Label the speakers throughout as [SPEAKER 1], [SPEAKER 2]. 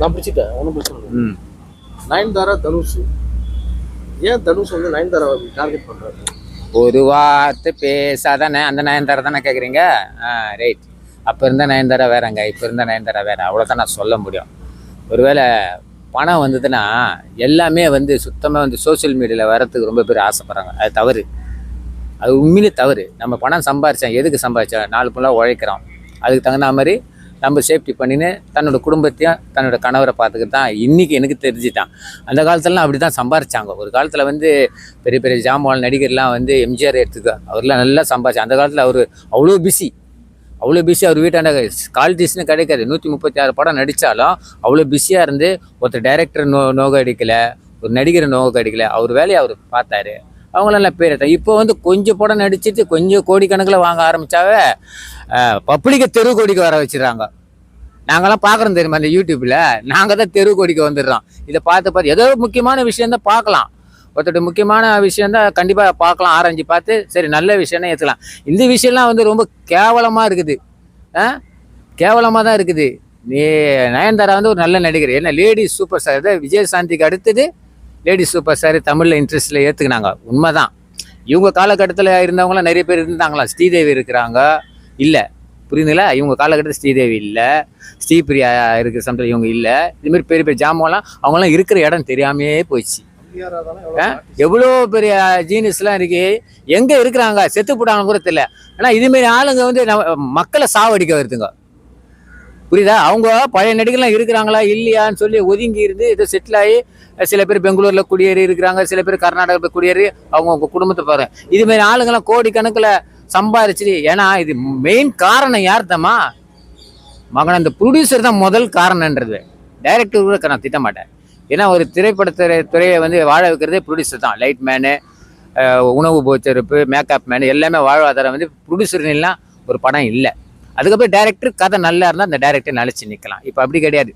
[SPEAKER 1] நான் பிடிச்சிட்டேன் ஒன்றும் பிரச்சனை இல்லை. நயன்தாரா தனுஷ். ஏன் தனுஷ் வந்து நயன்தாரா டார்கெட் பண்றாரு?
[SPEAKER 2] ஒரு வார்த்தை பேசாதானே அந்த நயன்தாரா தானே கேட்குறீங்க ஆ ரைட் அப்போ இருந்த நயன்தாரா வேறங்க இப்போ இருந்த நயன்தாரா வேற. அவ்வளோதான் நான் சொல்ல முடியும். ஒருவேளை பணம் வந்ததுன்னா எல்லாமே வந்து சுத்தமாக வந்து சோஷியல் மீடியாவில் வரத்துக்கு ரொம்ப பேர் ஆசைப்படுறாங்க. அது தவறு. அது உண்மையிலே தவறு. நம்ம பணம் சம்பாரிச்சோம் எதுக்கு சம்பாதிச்சோம் நாலு ஃபுல்லாக உழைக்கிறோம். அதுக்கு தகுந்த மாதிரி நம்ம சேஃப்டி பண்ணின்னு தன்னோட குடும்பத்தையும் தன்னோட கணவரை பார்த்துக்கிட்டு தான் இன்றைக்கி எனக்கு தெரிஞ்சுட்டான். அந்த காலத்துலலாம் அப்படி தான் சம்பாரிச்சாங்க. ஒரு காலத்தில் வந்து பெரிய பெரிய ஜாமான் நடிகர்லாம் வந்து எம்ஜிஆர் எடுத்துக்க அவர்லாம் நல்லா சம்பாதிச்சு அந்த காலத்தில் அவர் அவ்வளோ பிஸி அவ்வளோ பிஸி அவர் வீட்டாண்ட குவாலிட்டிஸ்னு கிடைக்காது நூற்றி முப்பத்தி ஆறு படம் நடித்தாலும் அவ்வளோ பிஸியாக இருந்து ஒருத்தர் டைரக்டர் நோ நோக அடிக்கலை ஒரு நடிகரை நோக அடிக்கலை அவர் வேலையை அவர் பார்த்தாரு. அவங்களெல்லாம் பேர் இப்போ வந்து கொஞ்சம் படம் நடிச்சிட்டு கொஞ்சம் கோடிக்கணக்கில் வாங்க ஆரம்பித்தாவே பப்ளிக்கை தெரு கோடிக்கு வர வச்சிடுறாங்க. நாங்களாம் பார்க்குறோம் தெரியுமா அந்த யூடியூப்பில்? நாங்கள் தான் தெரு கோடிக்கு வந்துடுறோம். இதை பார்த்து பார்த்து ஏதோ முக்கியமான விஷயம் தான் பார்க்கலாம். ஒருத்தருடைய முக்கியமான விஷயம் தான் கண்டிப்பாக பார்க்கலாம் ஆராய்ஞ்சு பார்த்து சரி நல்ல விஷயம்னா ஏற்றுக்கலாம் இந்த விஷயம்லாம் வந்து ரொம்ப கேவலமாக இருக்குது. ஆ கேவலமாக தான் இருக்குது. நீ நயன்தாரா வந்து ஒரு நல்ல நடிகர். ஏன்னா லேடி சூப்பர் ஸ்டார் விஜயசாந்திக்கு அடுத்தது லேடி சூப்பர் ஸ்டார் தமிழில் இன்ட்ரெஸ்ட்டில் ஏற்றுக்கினாங்க உண்மைதான். இவங்க காலகட்டத்தில் இருந்தவங்களாம் நிறைய பேர் இருந்தாங்களா? ஸ்ரீதேவி இருக்கிறாங்க. இல்லை. புரியுதுங்களா? இவங்க காலகட்டத்தில் ஸ்ரீதேவி இல்லை. ஸ்ரீபிரியா இருக்கிற சமத்தில் இவங்க இல்லை. இதுமாரி பெரிய பெரிய ஜாமான்லாம் அவங்களாம் இருக்கிற இடம் தெரியாமையே போயிடுச்சு. எவ்வளோ பெரிய ஜீனியஸ்லாம் இருக்கு. எங்கே இருக்கிறாங்க? செத்து போட்டாங்கன்னு கூட தெரியல. ஆனால் இதுமாரி ஆளுங்க வந்து நம்ம மக்களை சாவடிக்க வருதுங்க. புரியுதா? அவங்க பழைய நடிகர்லாம் இருக்கிறாங்களா? இல்லையான்னு சொல்லி ஒதுங்கி இருந்து இதை செட்டில் ஆகி சில பேர் பெங்களூரில் குடியேறி இருக்கிறாங்க சில பேர் கர்நாடகத்தில் குடியேறி அவங்க அவங்க குடும்பத்தை போகிறேன் இதுமாரி ஆளுங்கெல்லாம் கோடிக்கணக்கில் சம்பாரிச்சு ஏன்னா இது மெயின் காரணம் யார் தம்மா மகன் அந்த ப்ரொடியூசர் தான் முதல் காரணன்றது டைரக்டர் கூட நான் திட்ட மாட்டேன். ஏன்னா ஒரு திரைப்படத்துறை துறையை வந்து வாழ வைக்கிறதே ப்ரொடியூசர் தான். லைட் மேனு உணவு போச்சரிப்பு மேக்கப் மேனு எல்லாமே வாழ்வாதாரம் வந்து ப்ரொடியூசர்லாம் ஒரு படம் இல்லை. அதுக்கப்புறம் டேரக்டர் கதை நல்லா இருந்தால் அந்த டேரக்டர் நினச்சி நிற்கலாம் இப்போ அப்படி கிடையாது.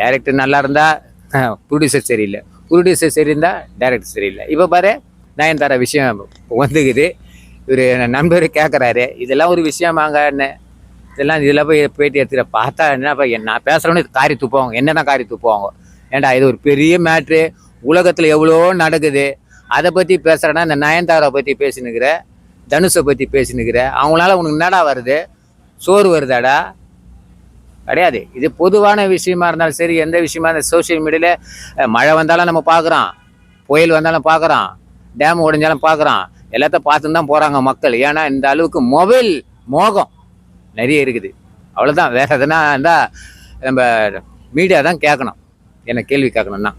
[SPEAKER 2] டேரக்டர் நல்லா இருந்தால் ப்ரொடியூசர் சரியில்லை. ப்ரொடியூசர் சரியிருந்தா டேரக்டர் சரியில்லை. இப்போ பாரு நயன்தாரா விஷயம் வந்துக்குது. இவர் நண்பர் கேட்குறாரு இதெல்லாம் ஒரு விஷயமாங்கன்னு இதெல்லாம் இதில் போய் பேட்டி எடுத்துகிற பார்த்தா என்னப்பா என்ன பேசுகிறோன்னு இது காரி துப்புவாங்க. என்னென்ன காரி துப்புவாங்க? ஏண்டா இது ஒரு பெரிய மேட்ரு உலகத்தில் எவ்வளோ நடக்குது. அதை பற்றி பேசுகிறேன்னா இந்த நயன்தாரா பற்றி பேசினுக்கிற தனுஷை பற்றி பேசினுக்கிற அவங்களால உனக்கு என்னடா வருது? சோறு வருதாடா? கிடையாது. இது பொதுவான விஷயமா இருந்தாலும் சரி எந்த விஷயமா இருந்தாலும் சோஷியல் மீடியாவில் மழை வந்தாலும் நம்ம பார்க்குறோம். புயல் வந்தாலும் பார்க்குறோம். டேம் உடைஞ்சாலும் பார்க்குறோம். எல்லாத்தையும் பார்த்துன்னு தான் போகிறாங்க மக்கள். ஏன்னா இந்த அளவுக்கு மொபைல் மோகம் நிறைய இருக்குது. அவ்வளோதான் வேறு எதுனா இருந்தால் நம்ம மீடியா தான் கேட்கணும். என்ன கேள்வி கேட்கணும்னா.